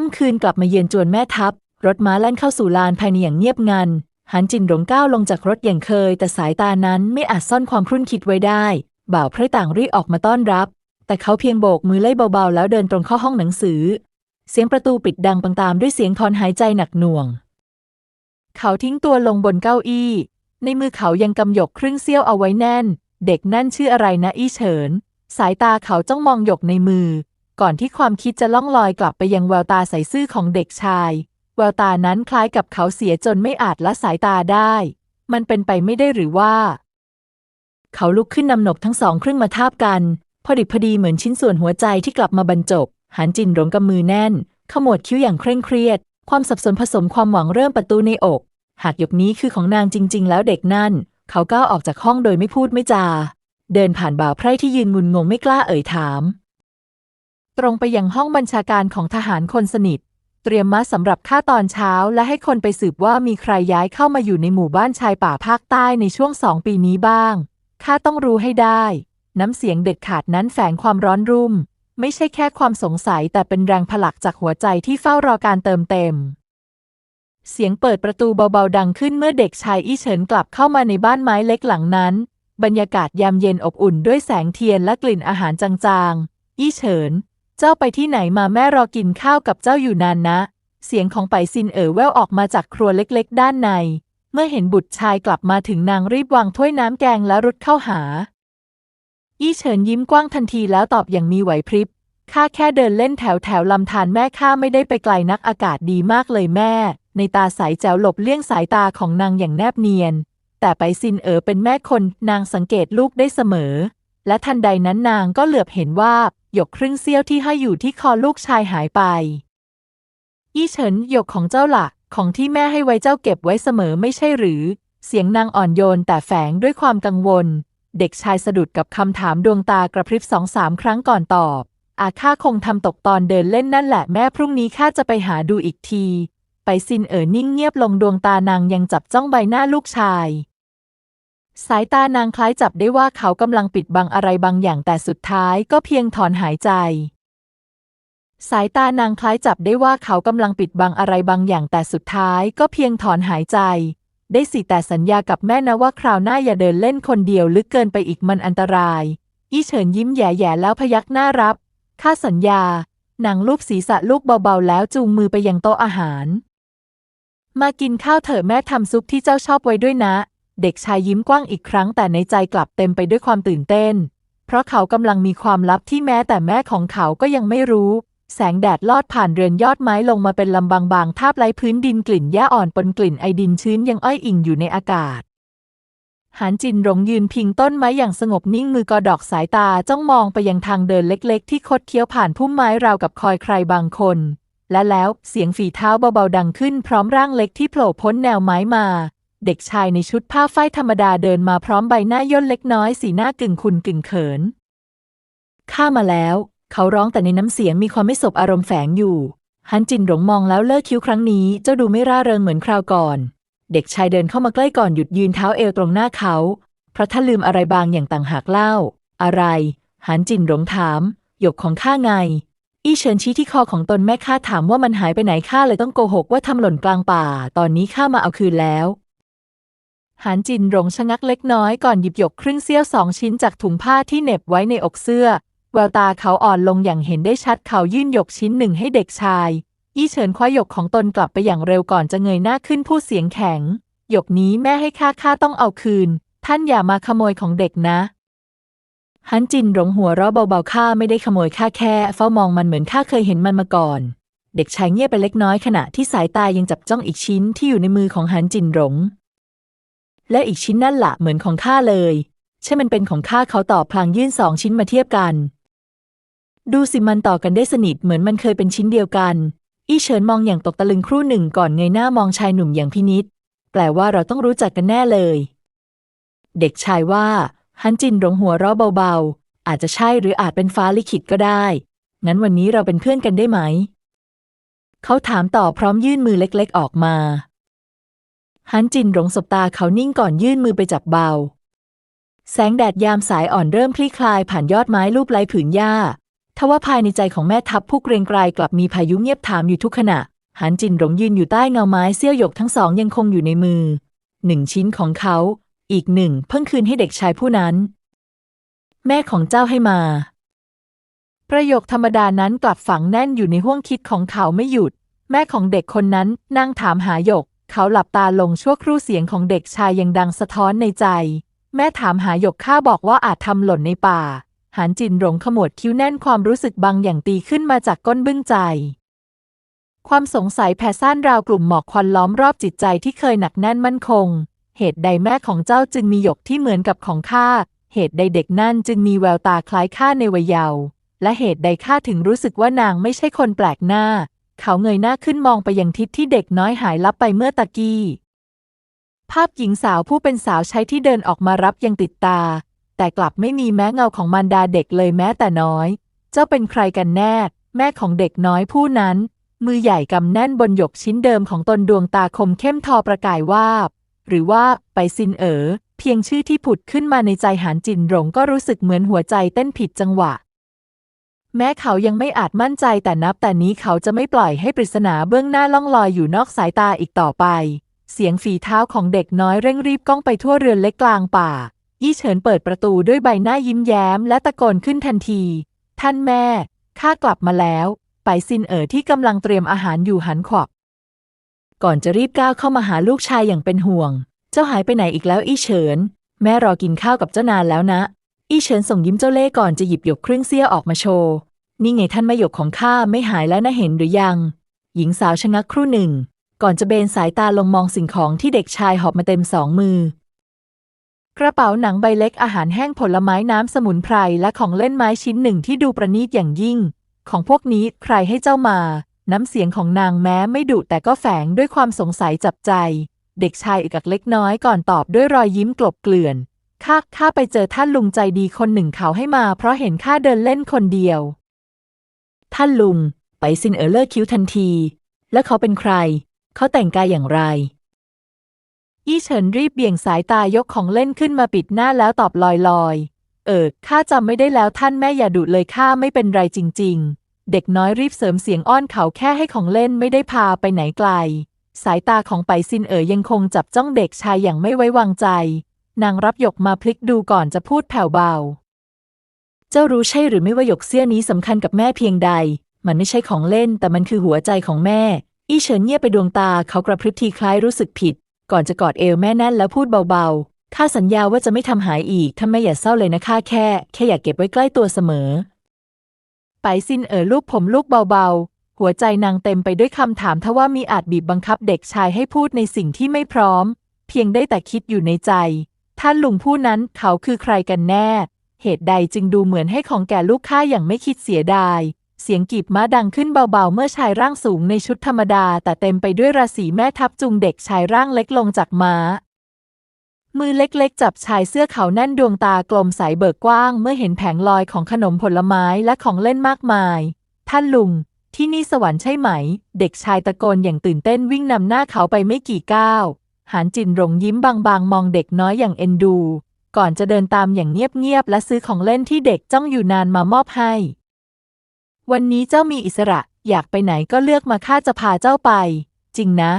ค่ำคืนกลับมาเยือนจวนแม่ทัพ รถม้าแล่นเข้าสู่ลานภายในอย่างเงียบงันหันจินหลงก้าวลงจากรถอย่างเคย แต่สายตานั้นไม่อาจซ่อนความครุ่นคิดไว้ได้ บ่าวไพร่ต่างรีบออกมาต้อนรับ แต่เขาเพียงโบกมือไล่เบาๆ แล้วเดินตรงเข้าห้องหนังสือ เสียงประตูปิดดังปังตามด้วยเสียงถอนหายใจหนักหน่วง เขาทิ้งตัวลงบนเก้าอี้ ในมือเขายังกำหยกครึ่งเสี้ยวเอาไว้แน่น เด็กนั่นชื่ออะไรนะอี้เฉิน สายตาเขาจ้องมองหยกในมือ ก่อนที่ความคิดจะล่องลอยกลับไปยังแววตาใสซื่อของเด็กชาย แววตานั้นคล้ายกับเขาเสียจนไม่อาจละสายตาได้ มันเป็นไปไม่ได้หรือว่า เขาลุกขึ้นนำหนกทั้งสองครึ่งมาทาบกัน พอดิบพอดีเหมือนชิ้นส่วนหัวใจที่กลับมาบรรจบหันจินหลงกำมือแน่น ขมวดคิ้วอย่างเคร่งเครียด ความสับสนผสมความหวังเริ่มประตูในอก หากหยกนี้คือของนางจริง ๆ แล้วเด็กนั่น เขาก้าวออกจากห้องโดยไม่พูดไม่จา เดินผ่านบ่าวไพร่ที่ยืนงุนงงไม่กล้าเอ่ยถาม ตรงไปยังห้องบัญชาการของทหารคนสนิท เตรียมม้าสำหรับข้าตอนเช้าและให้คนไปสืบว่ามีใครย้ายเข้ามาอยู่ในหมู่บ้านชายป่าภาคใต้ในช่วงสองปีนี้บ้างข้าต้องรู้ให้ได้ น้ำเสียงเด็ดขาดนั้นแฝงความร้อนรุ่ม ไม่ใช่แค่ความสงสัยแต่เป็นแรงผลักจากหัวใจที่เฝ้ารอการเติมเต็ม เสียงเปิดประตูเบาๆดังขึ้นเมื่อเด็กชายอี้เฉินกลับเข้ามาในบ้านไม้เล็กหลังนั้น บรรยากาศยามเย็นอบอุ่นด้วยแสงเทียนและกลิ่นอาหารจางๆ อี้เฉิน เจ้าไปที่ไหนมาแม่รอกินข้าวกับเจ้าอยู่นานนะ เสียงของไปซินเอ๋อแว่วออกมาจากครัวเล็กๆ ด้านใน เมื่อเห็นบุตรชายกลับมาถึงนางรีบวางถ้วยน้ำแกงและรุดเข้าหา อี้เฉินยิ้มกว้างทันทีแล้วตอบอย่างมีไหวพริบข้าแค่เดินเล่นแถวแถวลำธารแม่ข้าไม่ได้ไปไกลนักอากาศดีมากเลยแม่ ในตาใสแจ๋วหลบเลี่ยงสายตาของนางอย่างแนบเนียน แต่ไปซินเอ๋อเป็นแม่คนนางสังเกตลูกได้เสมอ และทันใดนั้นนางก็เหลือบเห็นว่าหยกครึ่งเสี้ยวที่ให้อยู่ที่คอลูกชายหายไป อี้เฉินหยกของเจ้าละ่ะของที่แม่ให้ไว้เจ้าเก็บไว้เสมอไม่ใช่หรือ เสียงนางอ่อนโยนแต่แฝงด้วยความกังวล เด็กชายสะดุดกับคำถามดวงตากระพริบสองสามครั้งก่อนตอบ อาข้าคงทำตกตอนเดินเล่นนั่นแหละแม่พรุ่งนี้ข้าจะไปหาดูอีกที ไปซินเอ๋อนิ่งเงียบลงดวงตานางยังจับจ้องใบหน้าลูกชาย สายตานางคล้ายจับได้ว่าเขากำลังปิดบังอะไรบางอย่างแต่สุดท้ายก็เพียงถอนหายใจ สายตานางคล้ายจับได้ว่าเขากำลังปิดบังอะไรบางอย่างแต่สุดท้ายก็เพียงถอนหายใจ ได้สิแต่สัญญากับแม่นะว่าคราวหน้าอย่าเดินเล่นคนเดียวลึกเกินไปอีกมันอันตราย อี้เฉินยิ้มแย่ๆแล้วพยักหน้ารับ ข้าสัญญา นางลูบศีรษะลูกเบาๆ แล้วจูงมือไปยังโต๊ะอาหาร มากินข้าวเถอะแม่ทำซุปที่เจ้าชอบไว้ด้วยนะ เด็กชายยิ้มกว้างอีกครั้งแต่ในใจกลับเต็มไปด้วยความตื่นเต้น เพราะเขากำลังมีความลับที่แม้แต่แม่ของเขาก็ยังไม่รู้ แสงแดดลอดผ่านเรือนยอดไม้ลงมาเป็นลำบางๆ ทาบไล้พื้นดินกลิ่นหญ้าอ่อนปนกลิ่นไอดินชื้นยังอ้อยอิงอยู่ในอากาศหานจินหลงยืนพิงต้นไม้อย่างสงบนิ่งมือกอดอกสายตาจ้องมองไปยังทางเดินเล็กๆ ที่คดเคี้ยวผ่านพุ่มไม้ราวกับคอยใครบางคน และแล้วเสียงฝีเท้าเบาๆดังขึ้นพร้อมร่างเล็กที่โผล่พ้นแนวไม้มา เด็กชายในชุดผ้าฝ้ายธรรมดาเดินมาพร้อมใบหน้าย่นเล็กน้อยสีหน้ากึ่งคุนกึ่งเขิน ข้ามาแล้ว เขาร้องแต่ในน้ำเสียงมีความไม่สบอารมณ์แฝงอยู่ ฮันจินหลงมองแล้วเลิกคิ้วครั้งนี้ เจ้าดูไม่ร่าเริงเหมือนคราวก่อน เด็กชายเดินเข้ามาใกล้ก่อนหยุดยืนเท้าเอวตรงหน้าเขา เพราะท่าลืมอะไรบางอย่างต่างหากเล่า อะไร ฮันจินหลงถาม หยกของข้าไง อี้เฉินชี้ที่คอของตนแม่ข้าถามว่ามันหายไปไหนข้าเลยต้องโกหกว่าทำหล่นกลางป่า ตอนนี้ข้ามาเอาคืนแล้ว หานจินหลงชะงักเล็กน้อยก่อนหยิบหยกครึ่งเสี้ยวสองชิ้นจากถุงผ้าที่เหน็บไว้ในอกเสื้อ แววตาเขาอ่อนลงอย่างเห็นได้ชัดเขายื่นหยกชิ้นหนึ่งให้เด็กชาย อี้เฉินคว้าหยกของตนกลับไปอย่างเร็วก่อนจะเงยหน้าขึ้นพูดเสียงแข็ง หยกนี้แม่ให้ข้าข้าต้องเอาคืน ท่านอย่ามาขโมยของเด็กนะฮันจินหลงหัวเราะเบาๆข้าไม่ได้ขโมยข้าแค่ เฝ้ามองมันเหมือนข้าเคยเห็นมันมาก่อน เด็กชายเงียบไปเล็กน้อยขณะที่สายตายังจับจ้องอีกชิ้นที่อยู่ในมือของฮันจินหลง และอีกชิ้นนั่นละเหมือนของข้าเลย ใช่มันเป็นของข้าเขาตอบพลางยื่นสองชิ้นมาเทียบกัน ดูสิมันต่อกันได้สนิทเหมือนมันเคยเป็นชิ้นเดียวกัน อี้เฉินมองอย่างตกตะลึงครู่หนึ่งก่อนเงยหน้ามองชายหนุ่มอย่างพินิษแปลว่าเราต้องรู้จักกันแน่เลย เด็กชายว่าฮันจินหลงหัวเราะเบาๆ อาจจะใช่หรืออาจเป็นฟ้าลิขิตก็ได้ งั้นวันนี้เราเป็นเพื่อนกันได้ไหม เขาถามต่อพร้อมยื่นมือเล็กๆออกมา ฮันจินหลงสบตาเขานิ่งก่อนยื่นมือไปจับเบา แสงแดดยามสายอ่อนเริ่มคลี่คลายผ่านยอดไม้รูปไร้ผืนหญ้าทว่าภายในใจของแม่ทัพผู้เกรงไกรกลับมีพายุเงียบถามอยู่ทุกขณะ หันจินหลงยืนอยู่ใต้เงาไม้เสี้ยวหยกทั้งสองยังคงอยู่ในมือ หนึ่งชิ้นของเขา อีกหนึ่งเพิ่งคืนให้เด็กชายผู้นั้น แม่ของเจ้าให้มา ประโยคธรรมดานั้นกลับฝังแน่นอยู่ในห้วงคิดของเขาไม่หยุด แม่ของเด็กคนนั้นนั่งถามหาหยก เขาหลับตาลงชั่วครู่เสียงของเด็กชายยังดังสะท้อนในใจ แม่ถามหาหยกข้าบอกว่าอาจทำหล่นในป่าหันจินหลงขมวดคิ้วแน่นความรู้สึกบางอย่างตีขึ้นมาจากก้นบึ้งใจ ความสงสัยแผ่ซ่านราวกลุ่มหมอกควันล้อมรอบจิตใจที่เคยหนักแน่นมั่นคง เหตุใดแม่ของเจ้าจึงมีหยกที่เหมือนกับของข้า เหตุใดเด็กนั่นจึงมีแววตาคล้ายข้าในวัยเยาว์และเหตุใดข้าถึงรู้สึกว่านางไม่ใช่คนแปลกหน้า เขาเงยหน้าขึ้นมองไปยังทิศที่เด็กน้อยหายลับไปเมื่อตะกี้ ภาพหญิงสาวผู้เป็นสาวใช้ที่เดินออกมารับยังติดตา แต่กลับไม่มีแม้เงาของมารดาเด็กเลยแม้แต่น้อย เจ้าเป็นใครกันแน่ แม่ของเด็กน้อยผู้นั้น มือใหญ่กำแน่นบนหยกชิ้นเดิมของตนดวงตาคมเข้มทอประกายวาบ หรือว่าไปซินเอ๋อเพียงชื่อที่ผุดขึ้นมาในใจหานจินหลงก็รู้สึกเหมือนหัวใจเต้นผิดจังหวะ แม้เขายังไม่อาจมั่นใจแต่นับแต่นี้เขาจะไม่ปล่อยให้ปริศนาเบื้องหน้าล่องลอยอยู่นอกสายตาอีกต่อไป เสียงฝีเท้าของเด็กน้อยเร่งรีบก้องไปทั่วเรือนเล็กกลางป่า ยี่เฉินเปิดประตูด้วยใบหน้ายิ้มแย้มและตะโกนขึ้นทันที ท่านแม่ ข้ากลับมาแล้ว ไปซินเอ๋อที่กำลังเตรียมอาหารอยู่หันขวับ ก่อนจะรีบก้าวเข้ามาหาลูกชายอย่างเป็นห่วง เจ้าหายไปไหนอีกแล้ว อี้เฉิน แม่รอกินข้าวกับเจ้านานแล้วนะ อี้เฉินส่งยิ้มเจ้าเล่ห์ก่อนจะหยิบหยกครึ่งเสี้ยออกมาโชว์ นี่ไงท่านม่หยกของข้าไม่หายแล้วนะเห็นหรือยัง หญิงสาวชะงักครู่หนึ่ง ก่อนจะเบนสายตาลงมองสิ่งของที่เด็กชายหอบมาเต็มสองมือ กระเป๋าหนังใบเล็กอาหารแห้งผลไม้น้ำสมุนไพรและของเล่นไม้ชิ้นหนึ่งที่ดูประณีตอย่างยิ่ง ของพวกนี้ใครให้เจ้ามา น้ำเสียงของนางแม้ไม่ดุแต่ก็แฝงด้วยความสงสัยจับใจ เด็กชายอึกอักเล็กน้อยก่อนตอบด้วยรอยยิ้มกลบเกลื่อน ข้าข้าไปเจอท่านลุงใจดีคนหนึ่งเขาให้มา เพราะเห็นข้าเดินเล่นคนเดียว ท่านลุง ไปซินเออร์เลอร์คิ้วทันที แล้วเขาเป็นใคร เขาแต่งกายอย่างไรยี่เฉินรีบเบี่ยงสายตายกของเล่นขึ้นมาปิดหน้าแล้วตอบลอยๆ เออข้าจำไม่ได้แล้วท่านแม่อย่าดุเลยข้าไม่เป็นไรจริง ๆ เด็กน้อยรีบเสริมเสียงอ้อนเขาแค่ให้ของเล่นไม่ได้พาไปไหนไกล สายตาของไปซินเอ๋อยังคงจับจ้องเด็กชายอย่างไม่ไว้วางใจ นางรับหยกมาพลิกดูก่อนจะพูดแผ่วเบา เจ้ารู้ใช่หรือไม่ว่าหยกเสี้ยนี้สำคัญกับแม่เพียงใด มันไม่ใช่ของเล่นแต่มันคือหัวใจของแม่ อี้เฉินเงียบไปดวงตาเขากระพริบทีคล้ายรู้สึกผิด ก่อนจะกอดเอวแม่แน่นแล้วพูดเบาๆข้าสัญญาว่าจะไม่ทำหายอีกถ้าแม่อย่าเศร้าเลยนะข้าแค่ แค่อยากเก็บไว้ใกล้ตัวเสมอ ไปซินเอ๋อลูกผมลูกเบาๆ หัวใจนางเต็มไปด้วยคำถามทว่ามีอาจบีบบังคับเด็กชายให้พูดในสิ่งที่ไม่พร้อม เพียงได้แต่คิดอยู่ในใจ ท่านลุงผู้นั้นเขาคือใครกันแน่ เหตุใดจึงดูเหมือนให้ของแก่ลูกข้าอย่างไม่คิดเสียดาย เสียงกีบม้าดังขึ้นเบาๆ เมื่อชายร่างสูงในชุดธรรมดา แต่เต็มไปด้วยราศีแม่ทับจุงเด็กชายร่างเล็กลงจากม้า มือเล็กๆ จับชายเสื้อขาวแน่นดวงตากลมใสเบิกกว้าง เมื่อเห็นแผงลอยของขนมผลไม้และของเล่นมากมาย ท่านลุงที่นี่สวรรค์ใช่ไหม เด็กชายตะโกนอย่างตื่นเต้นวิ่งนำหน้าเขาไปไม่กี่ก้าว หานจินหลงยิ้มบางๆ มองเด็กน้อยอย่างเอ็นดู ก่อนจะเดินตามอย่างเงียบๆ และซื้อของเล่นที่เด็กจ้องอยู่นานมามอบให้ วันนี้เจ้ามีอิสระ อยากไปไหนก็เลือกมาข้าจะพาเจ้าไป จริงนะ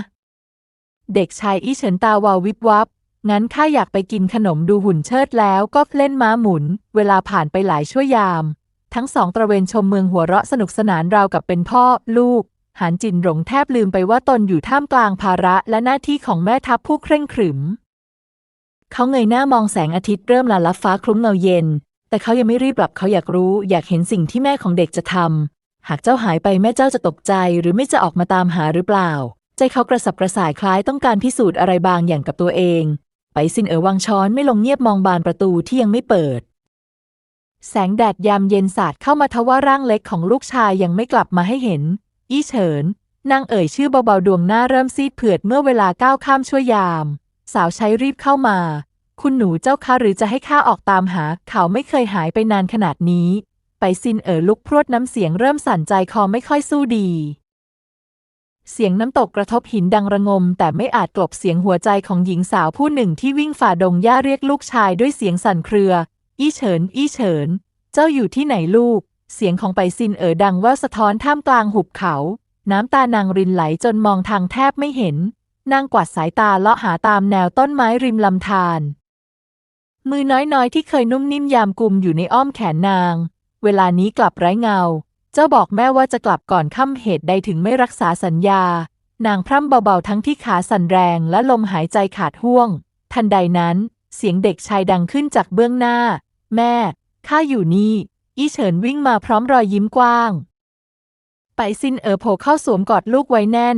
เด็กชายอี้เฉินตาวาววิบวับ งั้นข้าอยากไปกินขนมดูหุ่นเชิดแล้วก็เล่นม้าหมุน เวลาผ่านไปหลายชั่วยาม ทั้งสองตระเวนชมเมืองหัวเราะสนุกสนานราวกับเป็นพ่อ ลูก หานจินหลงแทบลืมไปว่าตนอยู่ท่ามกลางภาระและหน้าที่ของแม่ทัพผู้เคร่งขรึม เขาเงยหน้ามองแสงอาทิตย์เริ่มลาลับฟ้าคลุ้มเงาเย็น แต่เขายังไม่รีบหลับเขาอยากรู้ อยากเห็นสิ่งที่แม่ของเด็กจะทำหากเจ้าหายไปแม่เจ้าจะตกใจหรือไม่จะออกมาตามหาหรือเปล่า ใจเขากระสับกระส่ายคล้ายต้องการพิสูจน์อะไรบางอย่างกับตัวเอง ไปซินเอ๋อวางช้อนไม่ลงเงียบมองบานประตูที่ยังไม่เปิดแสงแดดยามเย็นสาดเข้ามาทว่าร่างเล็กของลูกชายยังไม่กลับมาให้เห็น อี้เฉินนางเอ่ยชื่อเบาๆดวงหน้าเริ่มซีดเผือดเมื่อเวลาก้าวข้ามชั่วยาม สาวใช้รีบเข้ามา คุณหนูเจ้าคะหรือจะให้ข้าออกตามหา เขาไม่เคยหายไปนานขนาดนี้ ไปซินเอ๋อลุกพรวดน้ำเสียงเริ่มสั่นใจคอไม่ค่อยสู้ดี เสียงน้ำตกกระทบหินดังระงม แต่ไม่อาจกลบเสียงหัวใจของหญิงสาวผู้หนึ่งที่วิ่งฝ่าดงหญ้าเรียกลูกชายด้วยเสียงสั่นเครือ อี้เฉิน อี้เฉิน เจ้าอยู่ที่ไหนลูก เสียงของไปซินเอ๋อดังแว่วสะท้อนท่ามกลางหุบเขา น้ำตานางรินไหลจนมองทางแทบไม่เห็น นางกวาดสายตาเลาะหาตามแนวต้นไม้ริมลำธาร มือน้อยๆ ที่เคยนุ่มนิ่มยามกุมอยู่ในอ้อมแขนนาง เวลานี้กลับไร้เงา เจ้าบอกแม่ว่าจะกลับก่อนค่ำเหตุใดถึงไม่รักษาสัญญา นางพร่ำเบาๆทั้งที่ขาสั่นแรงและลมหายใจขาดห่วง ทันใดนั้น เสียงเด็กชายดังขึ้นจากเบื้องหน้า แม่ข้าอยู่นี่ อี้เฉินวิ่งมาพร้อมรอยยิ้มกว้าง ไปซินเอ๋อโผล่เข้าสวมกอดลูกไว้แน่น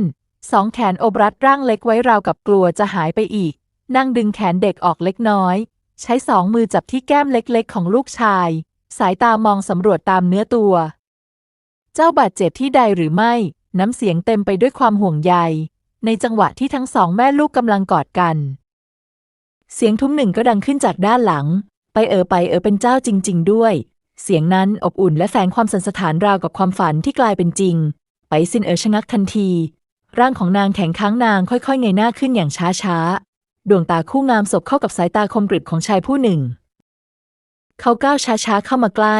สองแขนโอบรัดร่างเล็กไว้ราวกับกลัวจะหายไปอีก นั่งดึงแขนเด็กออกเล็กน้อย ใช้สองมือจับที่แก้มเล็กๆ ของลูกชาย สายตามองสำรวจตามเนื้อตัว เจ้าบาดเจ็บที่ใดหรือไม่ น้ำเสียงเต็มไปด้วยความห่วงใย ในจังหวะที่ทั้งสองแม่ลูกกำลังกอดกัน เสียงทุ้มหนึ่งก็ดังขึ้นจากด้านหลัง ไปเออไปเออเป็นเจ้าจริง ๆ ด้วย เสียงนั้นอบอุ่นและแฝงความสันสถานราวกับความฝันที่กลายเป็นจริง ไปซินเอ๋อชะงักทันที ร่างของนางแข็งค้างนางค่อยๆเงยหน้าขึ้นอย่างช้าๆ ดวงตาคู่งามสบเข้ากับสายตาคมกริบของชายผู้หนึ่ง เขาก้าวช้าๆเข้ามาใกล้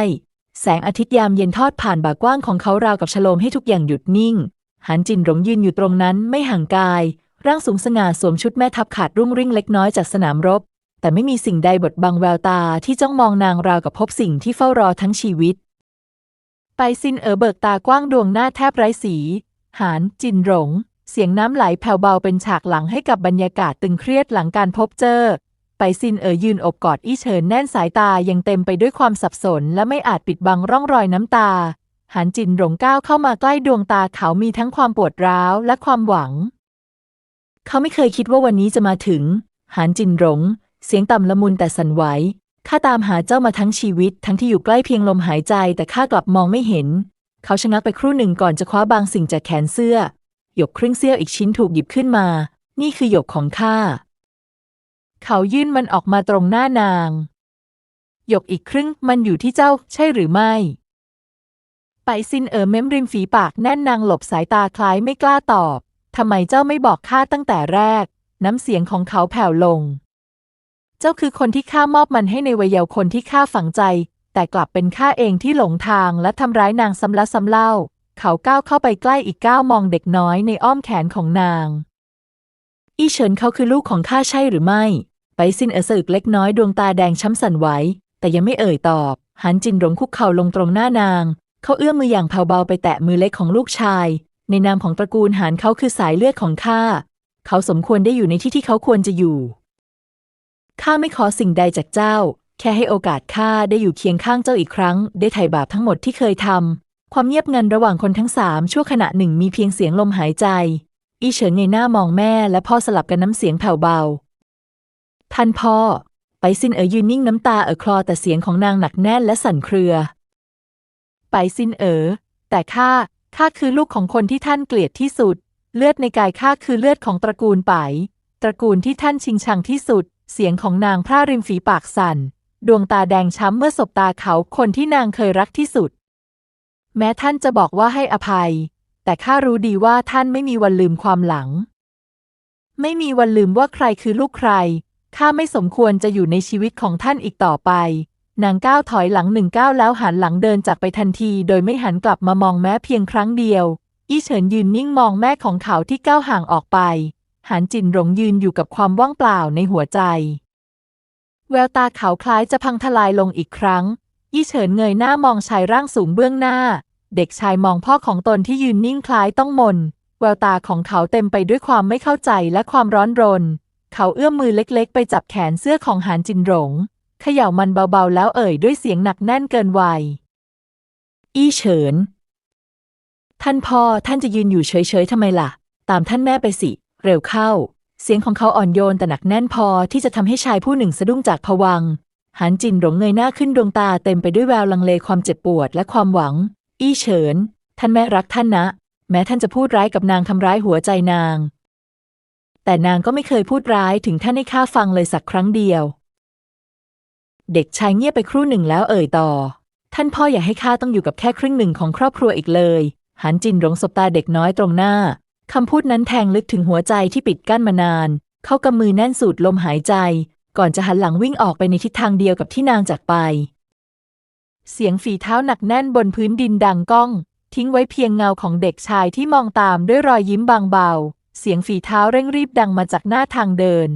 แสงอาทิตย์ยามเย็นทอดผ่านบ่ากว้างของเขาราวกับฉโลมให้ทุกอย่างหยุดนิ่ง หันจินหลงยืนอยู่ตรงนั้นไม่ห่างกาย ร่างสูงสง่าสวมชุดแม่ทัพขาดรุ่งริ่งเล็กน้อยจากสนามรบ แต่ไม่มีสิ่งใดบดบังแววตาที่จ้องมองนางราวกับพบสิ่งที่เฝ้ารอทั้งชีวิต ไปซินเอ๋อเบิกตากว้างดวงหน้าแทบไร้สี หานจินหลง เสียงน้ำไหลแผ่วเบาเป็นฉากหลังให้กับบรรยากาศตึงเครียดหลังการพบเจอ ไปซินเอ๋อยืนอบกอดอี้เฉินแน่นสายตายังเต็มไปด้วยความสับสน และไม่อาจปิดบังร่องรอยน้ำตา หานจินหลงก้าวเข้ามาใกล้ดวงตาเขามีทั้งความปวดร้าวและความหวัง เขาไม่เคยคิดว่าวันนี้จะมาถึง หานจินหลง เสียงต่ำละมุนแต่สั่นไหวข้าตามหาเจ้ามาทั้งชีวิต ทั้งที่อยู่ใกล้เพียงลมหายใจ แต่ข้ากลับมองไม่เห็น เขาชะงักไปครู่หนึ่งก่อนจะคว้าบางสิ่งจากแขนเสื้อ หยกครึ่งเสี้ยวอีกชิ้นถูกหยิบขึ้นมา นี่คือหยกของข้า เขายื่นมันออกมาตรงหน้านาง หยกอีกครึ่งมันอยู่ที่เจ้า ใช่หรือไม่ ไปซินเอ๋อเม้มริมฝีปากแน่นนางหลบสายตาคล้ายไม่กล้าตอบทำไมเจ้าไม่บอกข้าตั้งแต่แรก น้ำเสียงของเขาแผ่วลง เจ้าคือคนที่ข้ามอบมันให้ในวัยเยาว์คนที่ข้าฝังใจ แต่กลับเป็นข้าเองที่หลงทางและทำร้ายนางซ้ำละซ้ำเล่า เขาก้าวเข้าไปใกล้อีกก้าวมองเด็กน้อยในอ้อมแขนของนาง อี้เฉินเขาคือลูกของข้าใช่หรือไม่ ไปซินเอสึกเล็กน้อยดวงตาแดงช้ำสั่นไหวแต่ยังไม่เอ่ยตอบ หันจินหลงคุกเข่าลงตรงหน้านาง เขาเอื้อมมืออย่างเบาๆไปแตะมือเล็กของลูกชาย ในนามของตระกูลหานเขาคือสายเลือดของข้า เขาสมควรได้อยู่ในที่ที่เขาควรจะอยู่ ข้าไม่ขอสิ่งใดจากเจ้า แค่ให้โอกาสข้าได้อยู่เคียงข้างเจ้าอีกครั้ง ได้ไถ่บาปทั้งหมดที่เคยทำ ความเงียบงันระหว่างคนทั้งสามชั่วขณะหนึ่งมีเพียงเสียงลมหายใจ อีเฉินเงยหน้ามองแม่และพ่อสลับกันน้ำเสียงแผ่วเบา ท่านพ่อ ไปซินเอ๋อยืนนิ่งน้ำตาเอ่อคลอแต่เสียงของนางหนักแน่นและสั่นเครือ ไปซินเอ๋อแต่ข้าข้าคือลูกของคนที่ท่านเกลียดที่สุด เลือดในกายข้าคือเลือดของตระกูลไปตระกูลที่ท่านชิงชังที่สุด เสียงของนางพร่าริมฝีปากสั่น ดวงตาแดงช้ำเมื่อสบตาเขาคนที่นางเคยรักที่สุด แม้ท่านจะบอกว่าให้อภัย แต่ข้ารู้ดีว่าท่านไม่มีวันลืมความหลัง ไม่มีวันลืมว่าใครคือลูกใคร ข้าไม่สมควรจะอยู่ในชีวิตของท่านอีกต่อไป นางก้าวถอยหลังหนึ่งก้าวแล้วหันหลังเดินจากไปทันที โดยไม่หันกลับมามองแม้เพียงครั้งเดียว อี้เฉินยืนนิ่งมองแม่ของเขาที่ก้าวห่างออกไป หันจินหลงยืนอยู่กับความว่างเปล่าในหัวใจ แววตาเขาคล้ายจะพังทลายลงอีกครั้ง ยี่เฉินเงยหน้ามองชายร่างสูงเบื้องหน้า เด็กชายมองพ่อของตนที่ยืนนิ่งคล้ายต้องมน แววตาของเขาเต็มไปด้วยความไม่เข้าใจและความร้อนรน เขาเอื้อมมือเล็กๆ ไปจับแขนเสื้อของหานจินหลงเขย่ามันเบาๆ แล้วเอ่ยด้วยเสียงหนักแน่นเกินวัยอี้เฉิน ท่านพ่อท่านจะยืนอยู่เฉยๆทำไมล่ะ ตามท่านแม่ไปสิ เร็วเข้า เสียงของเขาอ่อนโยนแต่หนักแน่นพอที่จะทำให้ชายผู้หนึ่งสะดุ้งจากผวังหันจินหลงเงยหน้าขึ้นดวงตาเต็มไปด้วยแววลังเลความเจ็บปวดและความหวัง อี้เฉิน ท่านแม่รักท่านนะ แม้ท่านจะพูดร้ายกับนางทำร้ายหัวใจนาง แต่นางก็ไม่เคยพูดร้ายถึงท่านให้ข้าฟังเลยสักครั้งเดียว เด็กชายเงียบไปครู่หนึ่งแล้วเอ่ยต่อ ท่านพ่ออย่าให้ข้าต้องอยู่กับแค่ครึ่งหนึ่งของครอบครัวอีกเลย หันจินหลงสบตาเด็กน้อยตรงหน้า คำพูดนั้นแทงลึกถึงหัวใจที่ปิดกั้นมานาน เขากำมือแน่นสูดลมหายใจ ก่อนจะหันหลังวิ่งออกไปในทิศทางเดียวกับที่นางจากไป เสียงฝีเท้าหนักแน่นบนพื้นดินดังก้อง ทิ้งไว้เพียงเงาของเด็กชายที่มองตามด้วยรอยยิ้มบางเบา เสียงฝีเท้าเร่งรีบดังมาจากหน้าทางเดิน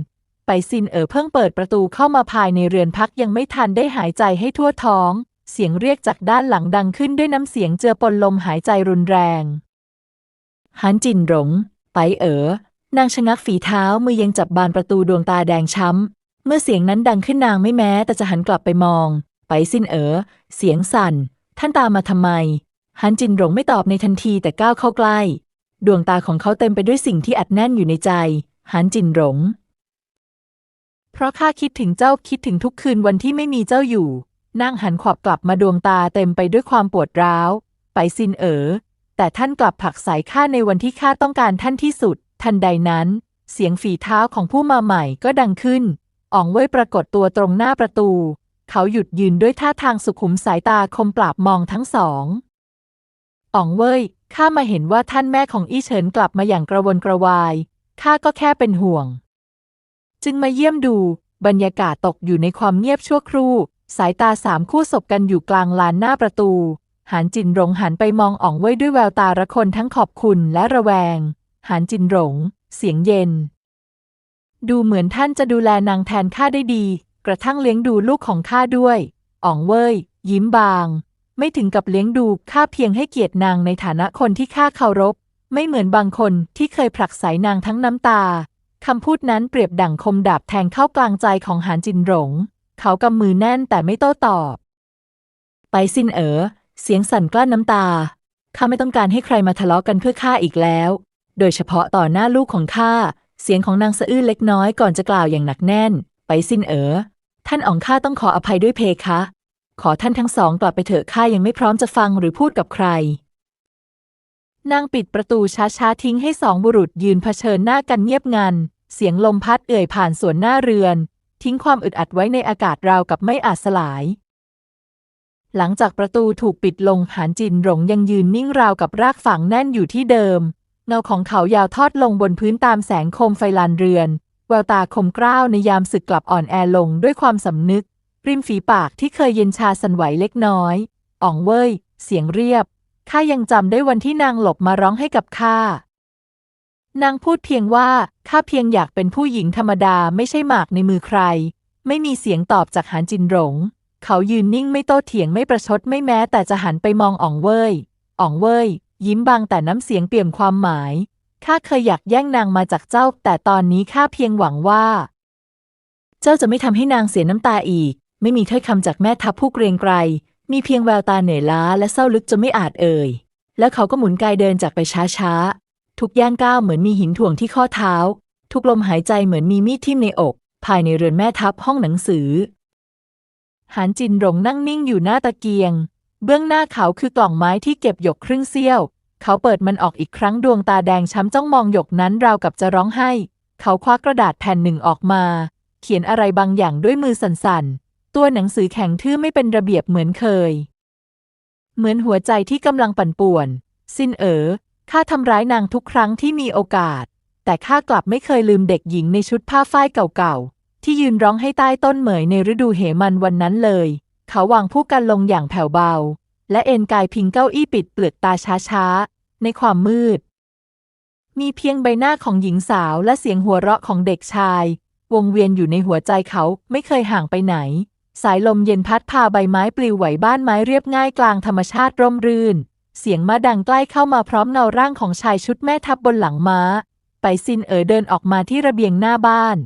ไปซินเอ๋อเพิ่งเปิดประตูเข้ามาภายในเรือนพักยังไม่ทันได้หายใจให้ทั่วท้อง เสียงเรียกจากด้านหลังดังขึ้นด้วยน้ำเสียงเจือปนลมหายใจรุนแรง หันจินหลง ไปเอ๋อนางชะงักฝีเท้ามือยังจับบานประตูดวงตาแดงช้ำ เมื่อเสียงนั้นดังขึ้นนางไม่แม้แต่จะหันกลับไปมอง ไปสิ้นเอ๋อ เสียงสั่น ท่านตามมาทำไม หันจินหลงไม่ตอบในทันทีแต่ก้าวเข้าใกล้ ดวงตาของเขาเต็มไปด้วยสิ่งที่อัดแน่นอยู่ในใจ หันจินหลง เพราะข้าคิดถึงเจ้าคิดถึงทุกคืนวันที่ไม่มีเจ้าอยู่ นางหันขวับกลับมาดวงตาเต็มไปด้วยความปวดร้าว ไปซินเอ๋อ แต่ท่านกลับผลักสายข้าในวันที่ข้าต้องการท่านที่สุด ทันใดนั้น เสียงฝีเท้าของผู้มาใหม่ก็ดังขึ้นอ่องเว่ยปรากฏตัวตรงหน้าประตู เขาหยุดยืนด้วยท่าทางสุขุมสายตาคมปราบมองทั้งสองอ่องเว่ยข้ามาเห็นว่าท่านแม่ของอี้เฉินกลับมาอย่างกระวนกระวาย ข้าก็แค่เป็นห่วง จึงมาเยี่ยมดู บรรยากาศตกอยู่ในความเงียบชั่วครู่ สายตาสามคู่สบกันอยู่กลางลานหน้าประตู หานจินหลงหันไปมองอ่องเว่ยด้วยแววตาระคนทั้งขอบคุณและระแวง หานจินหลง เสียงเย็น ดูเหมือนท่านจะดูแลนางแทนข้าได้ดี กระทั่งเลี้ยงดูลูกของข้าด้วย อ่องเว่ยยิ้มบาง ไม่ถึงกับเลี้ยงดูข้าเพียงให้เกียรตินางในฐานะคนที่ข้าเคารพ ไม่เหมือนบางคนที่เคยผลักไสนางทั้งน้ำตาคำพูดนั้นเปรียบดั่งคมดาบแทงเข้ากลางใจของหานจินหลง เขากำมือแน่นแต่ไม่โต้ตอบ ไปสินเอ๋อ เสียงสั่นกลั้นน้ำตา ข้าไม่ต้องการให้ใครมาทะเลาะกันเพื่อข้าอีกแล้ว โดยเฉพาะต่อหน้าลูกของข้า เสียงของนางสะอื้นเล็กน้อยก่อนจะกล่าวอย่างหนักแน่น ไปสิ้นเอ๋อ ท่านอ๋องข้าต้องขออภัยด้วยเพคะ ขอท่านทั้งสองกลับไปเถอะข้ายังไม่พร้อมจะฟังหรือพูดกับใคร นางปิดประตูช้าๆทิ้งให้สองบุรุษยืนเผชิญหน้ากันเงียบงัน เสียงลมพัดเอ่ยผ่านสวนหน้าเรือน ทิ้งความอึดอัดไว้ในอากาศราวกับไม่อาจสลาย หลังจากประตูถูกปิดลงหานจินหลงยังยืนนิ่งราวกับรากฝังแน่นอยู่ที่เดิม เงาของเขายาวทอดลงบนพื้นตามแสงโคมไฟลานเรือน แววตาคมกร้าวในยามศึกกลับอ่อนแอลงด้วยความสำนึก ริมฝีปากที่เคยเย็นชาสั่นไหวเล็กน้อย อ่องเว่ย เสียงเรียบ ข้ายังจำได้วันที่นางหลบมาร้องให้กับข้านางพูดเพียงว่าข้าเพียงอยากเป็นผู้หญิงธรรมดาไม่ใช่หมากในมือใคร ไม่มีเสียงตอบจากหานจินหลง เขายืนนิ่งไม่โต้เถียงไม่ประชดไม่แม้แต่จะหันไปมองอ่องเว่ยอ่องเว่ยยิ้มบางแต่น้ำเสียงเปี่ยมความหมาย ข้าเคยอยากแย่งนางมาจากเจ้า แต่ตอนนี้ข้าเพียงหวังว่า เจ้าจะไม่ทำให้นางเสียน้ำตาอีก ไม่มีถ้อยคำจากแม่ทัพผู้เกรงไกร มีเพียงแววตาเหนื่อยล้าและเศร้าลึกจนไม่อาจเอ่ย แล้วเขาก็หมุนกายเดินจากไปช้าๆ ทุกย่างก้าวเหมือนมีหินถ่วงที่ข้อเท้า ทุกลมหายใจเหมือนมีมีดทิ่มในอก ภายในเรือนแม่ทัพห้องหนังสือ หานจินหลงนั่งนิ่งอยู่หน้าตะเกียง เบื้องหน้าเขาคือกล่องไม้ที่เก็บหยกครึ่งเสี้ยว เขาเปิดมันออกอีกครั้งดวงตาแดงช้ำจ้องมองหยกนั้นราวกับจะร้องไห้ เขาคว้ากระดาษแผ่นหนึ่งออกมา เขียนอะไรบางอย่างด้วยมือสั่นๆ ตัวหนังสือแข็งทื่อไม่เป็นระเบียบเหมือนเคย เหมือนหัวใจที่กำลังปั่นป่วน สินเอ๋อข้าทำร้ายนางทุกครั้งที่มีโอกาส แต่ข้ากลับไม่เคยลืมเด็กหญิงในชุดผ้าฝ้ายเก่าๆ ที่ยืนร้องให้ใต้ต้นเหมยในฤดูเหมันวันนั้นเลย เขาวางผู้กันลงอย่างแผ่วเบา และเอนกายพิงเก้าอี้ปิดเปลือกตาช้าๆ ในความมืด มีเพียงใบหน้าของหญิงสาวและเสียงหัวเราะของเด็กชาย วงเวียนอยู่ในหัวใจเขาไม่เคยห่างไปไหน สายลมเย็นพัดพาใบไม้ปลิวไหวบ้านไม้เรียบง่ายกลางธรรมชาติร่มรื่น เสียงมาดังใกล้เข้ามาพร้อมเงาร่างของชายชุดแม่ทัพบบนหลังม้า ไปซินเอ๋อเดินออกมาที่ระเบียงหน้าบ้าน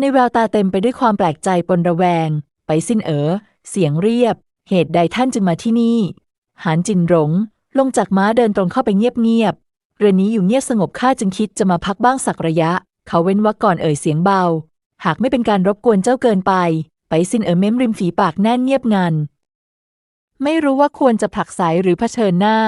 ในแววตาเต็มไปด้วยความแปลกใจปนระแวง ไปซินเอ๋อ เสียงเรียบ เหตุใดท่านจึงมาที่นี่ หานจินหลง ลงจากม้าเดินตรงเข้าไปเงียบๆ เรือนนี้อยู่เงียบสงบข้าจึงคิดจะมาพักบ้างสักระยะ เขาเว้นวรรคก่อนเอ่ยเสียงเบา หากไม่เป็นการรบกวนเจ้าเกินไป ไปซินเอ๋อเม้มริมฝีปากแน่นเงียบงัน ไม่รู้ว่าควรจะผลักไสหรือเผชิญหน้า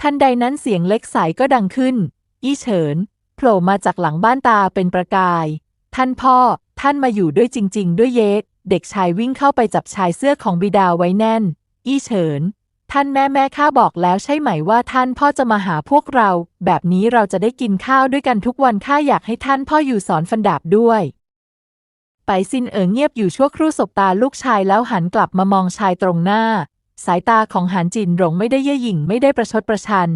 ทันใดนั้นเสียงเล็กใสก็ดังขึ้น อี้เฉิน โผล่มาจากหลังบ้านตาเป็นประกาย ท่านพ่อ ท่านมาอยู่ด้วยจริง ๆ ด้วยเยก เด็กชายวิ่งเข้าไปจับชายเสื้อของบิดาไว้แน่น อี้เฉิน ท่านแม่แม่ข้าบอกแล้วใช่ไหมว่าท่านพ่อจะมาหาพวกเรา แบบนี้เราจะได้กินข้าวด้วยกันทุกวันข้าอยากให้ท่านพ่ออยู่สอนฟันดาบด้วยไปซินเอ๋อเงียบอยู่ชั่วครู่สบตาลูกชายแล้วหันกลับมามองชายตรงหน้า สายตาของหานจินหลงไม่ได้เย่อหยิ่งไม่ได้ประชดประชัน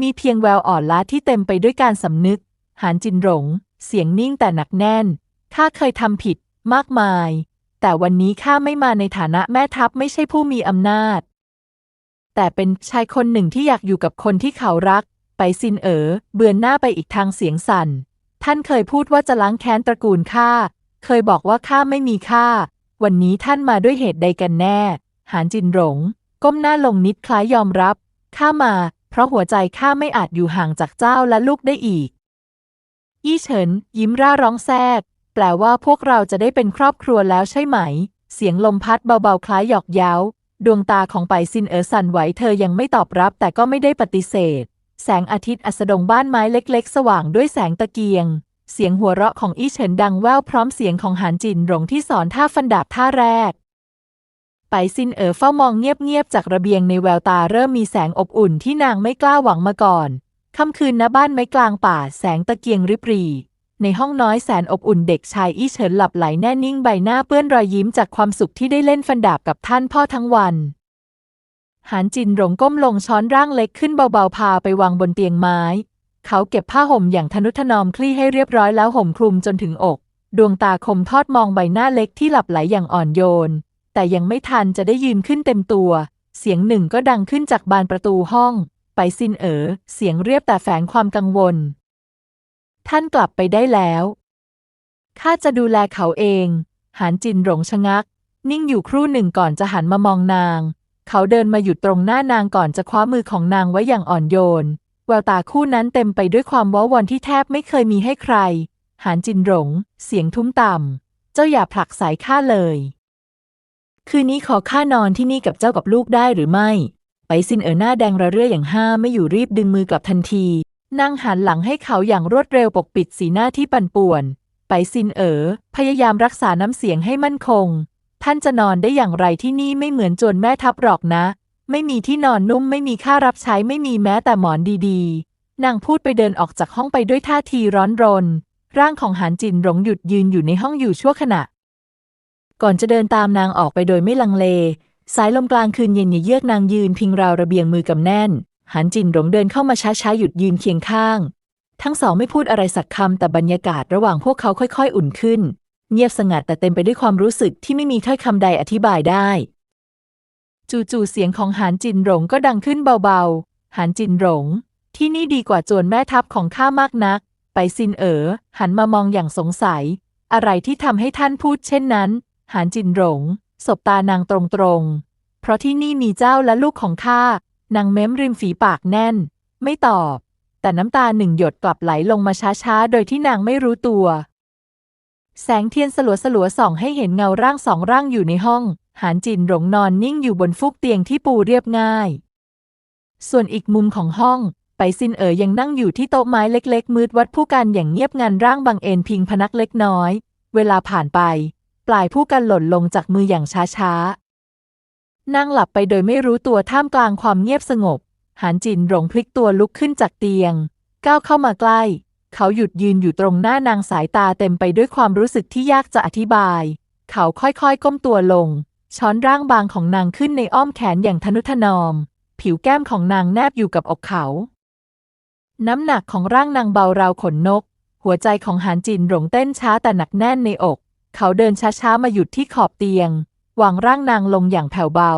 มีเพียงแววอ่อนล้าที่เต็มไปด้วยการสำนึก หานจินหลง เสียงนิ่งแต่หนักแน่น ข้าเคยทำผิดมากมาย แต่วันนี้ข้าไม่มาในฐานะแม่ทัพไม่ใช่ผู้มีอำนาจ แต่เป็นชายคนหนึ่งที่อยากอยู่กับคนที่เขารัก ไปซินเอ๋อเบือนหน้าไปอีกทางเสียงสั่น ท่านเคยพูดว่าจะล้างแค้นตระกูลข้า เคยบอกว่าข้าไม่มีค่า วันนี้ท่านมาด้วยเหตุใดกันแน่ หานจินหลง ก้มหน้าลงนิดคล้ายยอมรับ ข้ามา เพราะหัวใจข้าไม่อาจอยู่ห่างจากเจ้าและลูกได้อีก ยี่เฉิน ยิ้มร่าร้องแทรก แปลว่าพวกเราจะได้เป็นครอบครัวแล้วใช่ไหม เสียงลมพัดเบาๆคล้ายหยอกเย้า ดวงตาของไปซินเอ๋อสั่นไหวเธอยังไม่ตอบรับแต่ก็ไม่ได้ปฏิเสธ แสงอาทิตย์อัสดงบ้านไม้เล็ก ๆ สว่างด้วยแสงตะเกียง เสียงหัวเราะของอี้เฉินดังแว่วพร้อมเสียงของหานจินหลงที่สอนท่าฟันดาบท่าแรก ไปซินเอ๋อเฝ้ามองเงียบๆจากระเบียงในแววตาเริ่มมีแสงอบอุ่นที่นางไม่กล้าหวังมาก่อน ค่ำคืนณบ้านไม้กลางป่าแสงตะเกียงริบหรี ในห้องน้อยแสนอบอุ่นเด็กชายอี้เฉินหลับไหลแน่นิ่งใบหน้าเปื้อนรอยยิ้มจากความสุขที่ได้เล่นฟันดาบกับท่านพ่อทั้งวัน หานจินหลงก้มลงช้อนร่างเล็กขึ้นเบาๆพาไปวางบนเตียงไม้ เขาเก็บผ้าห่มอย่างทนุถนอมคลี่ให้เรียบร้อยแล้วห่มคลุมจนถึงอก ดวงตาคมทอดมองใบหน้าเล็กที่หลับไหลอย่างอ่อนโยน แต่ยังไม่ทันจะได้ยืนขึ้นเต็มตัว เสียงหนึ่งก็ดังขึ้นจากบานประตูห้อง ไปซินเอ๋อเสียงเรียบแต่แฝงความกังวล ท่านกลับไปได้แล้วข้าจะดูแลเขาเอง หานจินหลงชะงัก นิ่งอยู่ครู่หนึ่งก่อนจะหันมามองนาง เขาเดินมาหยุดตรงหน้านางก่อนจะคว้ามือของนางไว้อย่างอ่อนโยน แววตาคู่นั้นเต็มไปด้วยความว้าวอนที่แทบไม่เคยมีให้ใคร หานจินหลง เสียงทุ้มต่ำ เจ้าอย่าผลักสายข้าเลย คืนนี้ขอข้านอนที่นี่กับเจ้ากับลูกได้หรือไม่ ไปซินเอ๋อหน้าแดงระเรื่ออย่างห้าไม่อยู่รีบดึงมือกลับทันทีนั่งหันหลังให้เขาอย่างรวดเร็วปกปิดสีหน้าที่ปั่นป่วน ไปซินเอ๋อพยายามรักษาน้ำเสียงให้มั่นคง ท่านจะนอนได้อย่างไรที่นี่ไม่เหมือนจวนแม่ทับหรอกนะ ไม่มีที่นอนนุ่มไม่มีค่ารับใช้ไม่มีแม้แต่หมอนดีๆ นางพูดไปเดินออกจากห้องไปด้วยท่าทีร้อนรน ร่างของหานจินหลงหยุดยืนอยู่ในห้องอยู่ชั่วขณะ ก่อนจะเดินตามนางออกไปโดยไม่ลังเล สายลมกลางคืนเย็นเยือกนางยืนพิงราวระเบียงมือกำแน่น หันจินหลงเดินเข้ามาช้าๆหยุดยืนเคียงข้าง ทั้งสองไม่พูดอะไรสักคำแต่บรรยากาศระหว่างพวกเขาค่อยๆ อุ่นขึ้น เงียบสงัดแต่เต็มไปด้วยความรู้สึกที่ไม่มีถ้อยคำใดอธิบายได้ จู่ๆเสียงของหานจินหลงก็ดังขึ้นเบาๆ หานจินหลง ที่นี่ดีกว่าจวนแม่ทัพของข้ามากนัก ไปซินเอ๋อหันมามองอย่างสงสัย อะไรที่ทำให้ท่านพูดเช่นนั้น หานจินหลง สบตานางตรงๆ เพราะที่นี่มีเจ้าและลูกของข้านางเม้มริมฝีปากแน่น ไม่ตอบ แต่น้ำตาหนึ่งหยดกลับไหลลงมาช้าๆ โดยที่นางไม่รู้ตัว แสงเทียนสลัวสลัวๆส่องให้เห็นเงาร่างสองร่างอยู่ในห้อง หานจินหลงนอนนิ่งอยู่บนฟูกเตียงที่ปูเรียบง่าย ส่วนอีกมุมของห้อง ไปซินเอ๋อยังนั่งอยู่ที่โต๊ะไม้เล็ก ๆ มืดวัดผู้กันอย่างเงียบงันร่างบางเอ็นพิงพนักเล็กน้อย เวลาผ่านไป ปลายผู้กันหล่นลงจากมืออย่างช้าๆ นั่งหลับไปโดยไม่รู้ตัวท่ามกลางความเงียบสงบ หานจินหลงพลิกตัวลุกขึ้นจากเตียง ก้าวเข้ามาใกล้ เขาหยุดยืนอยู่ตรงหน้านางสายตาเต็มไปด้วยความรู้สึกที่ยากจะอธิบาย เขาค่อยๆ ก้มตัวลง ช้อนร่างบางของนางขึ้นในอ้อมแขนอย่างทนุถนอม ผิวแก้มของนางแนบอยู่กับอกเขา น้ำหนักของร่างนางเบาราวขนนก หัวใจของหานจินหลงเต้นช้าแต่หนักแน่นในอก เขาเดินช้าๆมาหยุดที่ขอบเตียง วางร่างนางลงอย่างแผ่วเบา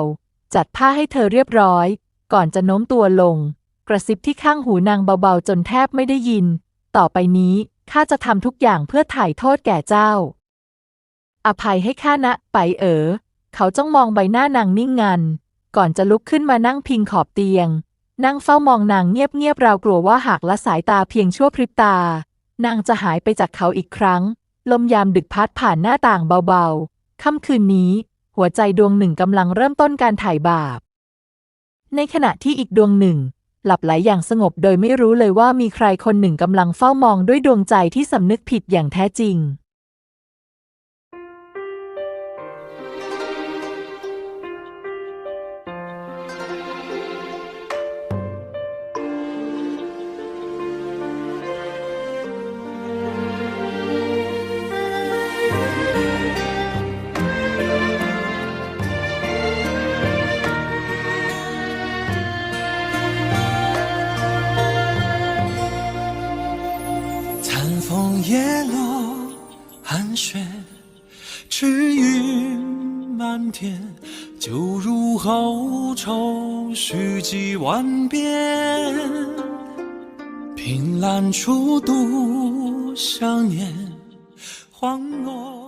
จัดผ้าให้เธอเรียบร้อย ก่อนจะโน้มตัวลง กระซิบที่ข้างหูนางเบาๆจนแทบไม่ได้ยิน ต่อไปนี้ข้าจะทำทุกอย่างเพื่อถ่ายโทษแก่เจ้า อภัยให้ข้านะ ไปเอ๋อ เขาจ้องมองใบหน้านางนิ่งงัน ก่อนจะลุกขึ้นมานั่งพิงขอบเตียง นั่งเฝ้ามองนางเงียบๆราวกลัวว่าหากละสายตาเพียงชั่วพริบตา นางจะหายไปจากเขาอีกครั้ง ลมยามดึกพัดผ่านหน้าต่างเบาๆ ค่ำคืนนี้ หัวใจดวงหนึ่งกำลังเริ่มต้นการถ่ายบาป ในขณะที่อีกดวงหนึ่ง หลับไหลอย่างสงบโดยไม่รู้เลยว่ามีใครคนหนึ่งกำลังเฝ้ามองด้วยดวงใจที่สำนึกผิดอย่างแท้จริง 叶落寒雪，赤云满天，酒入喉愁绪几万遍。凭栏处独想念，恍若。